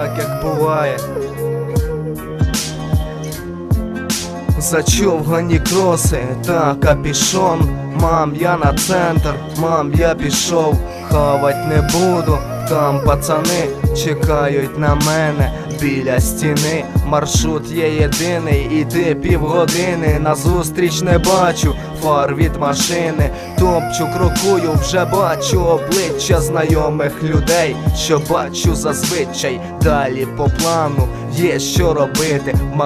так як буває. Зачовгані кроси та капішон. Мам, я на центр, мам, я пішов, хавать не буду. Там пацани чекають на мене біля стіни. Маршрут є єдиний, іди півгодини. Назустріч не бачу фар від машини. Топчу, крокую, вже бачу обличчя знайомих людей, що бачу зазвичай далі по плану. Є що робити в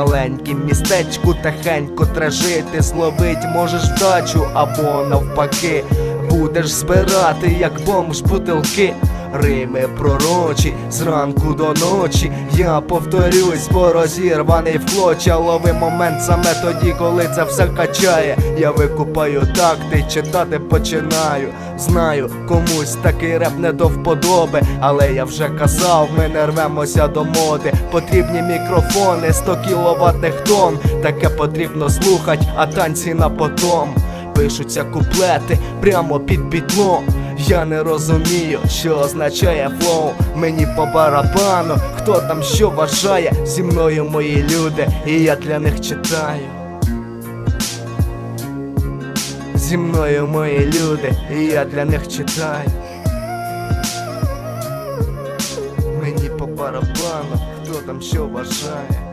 містечку, тихенько тражити, зловить можеш вдачу або навпаки. Будеш збирати, як бомж бутилки. Рими пророчі, зранку до ночі я повторюсь, бо розірваний в клоча Лови момент саме тоді, коли це все качає. Я викупаю такти, читати починаю. Знаю, комусь такий реп не до вподоби, але я вже казав, ми не рвемося до моди. Потрібні мікрофони, 100 кіловатних тонн. Таке потрібно слухать, а танці на потом. Пишуться куплети прямо під бітлом. Я не розумію, що означає флоу. Мені по барабану, хто там що вважає. Зі мною мої люди, і я для них читаю. Зі мною мої люди, і я для них читаю. Мені по барабану, хто там що вважає.